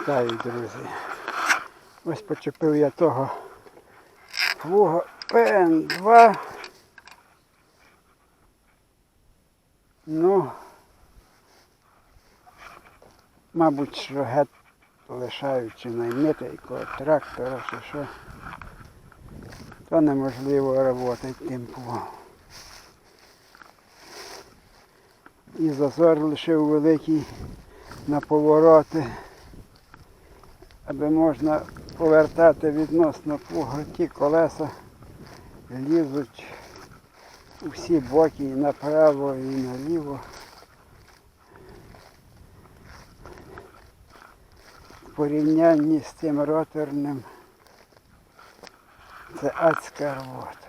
Вітаю, друзі. Ось почепив я того плуга ПН2. Ну, мабуть, що геть лишаючи наймитейкого трактора чи що, то неможливо роботи тим плугом. І зазор лишив великий на повороти, аби можна повертати відносно плуга ті колеса лізуть у всі боки, і направо, і наліво. В порівнянні з тим роторним це адська робота.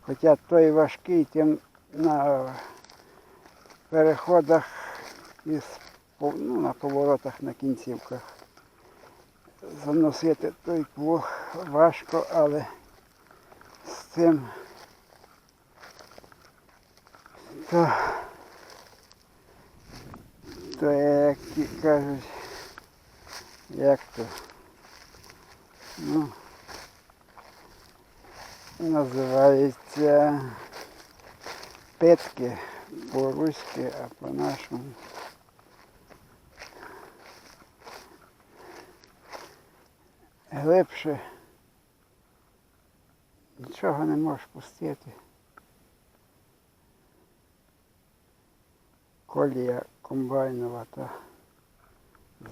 Хоча той важкий, тим на переходах із ну, на поворотах на кінцівках. Заносити той плуг важко, але з цим то, то як кажуть, як то, ну, називається питки по-руськи, а по-нашому. Глибше нічого не можеш пустити. Колія комбайнова та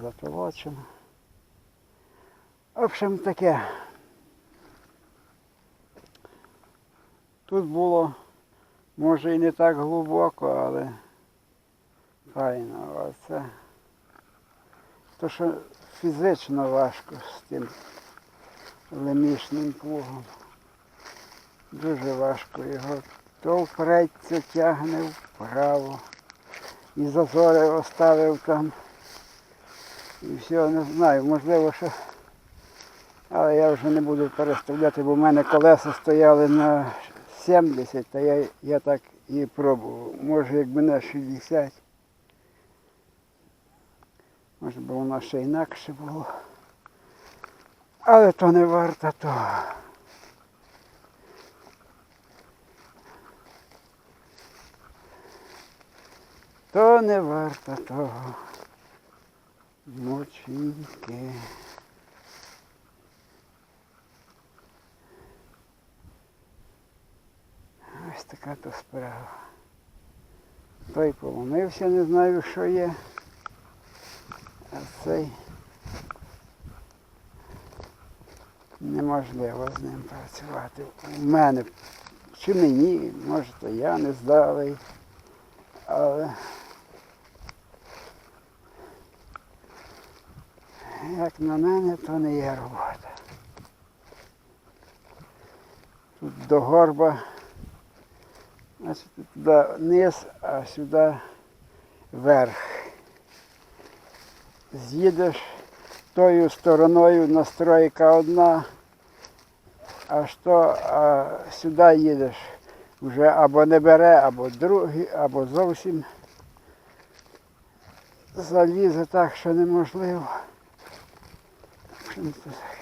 затолочена. В общем таке. Тут було, може і не так глибоко, але файно. Оце. То, що фізично важко з тим лемішним плугом. Дуже важко його. То впреться тягне вправо. І зазори оставив там. І все, не знаю, можливо, що. Але я вже не буду переставляти, бо в мене колеса стояли на 70, та я, я так і пробував. Може, якби на 60. Може би воно ще інакше було. Але то не варто того. То не варто того. Мочінки. Ось така то справа. Той поломився, не знаю, що є. А цей неможливо з ним працювати. У мене чи мені, може, то я не здалий, але як на мене, то не є робота. Тут до горба, значить туди низ, а сюди верх з'їдеш тою стороною настройка одна, аж то а сюди їдеш. Вже або не бере, або другий, або зовсім залізе так, що неможливо. В це таке.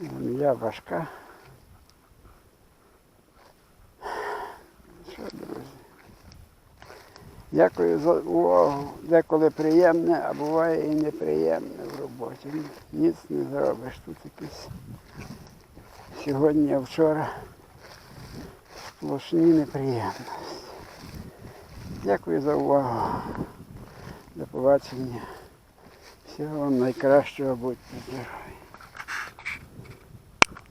Земля важка. Що, друзі? Дякую за увагу. Деколи приємне, а буває і неприємне в роботі. Ніц не зробиш. Тут якісь сьогодні, а вчора сплошні неприємності. Дякую за увагу. До побачення. Всього вам найкращого, будьте здорові.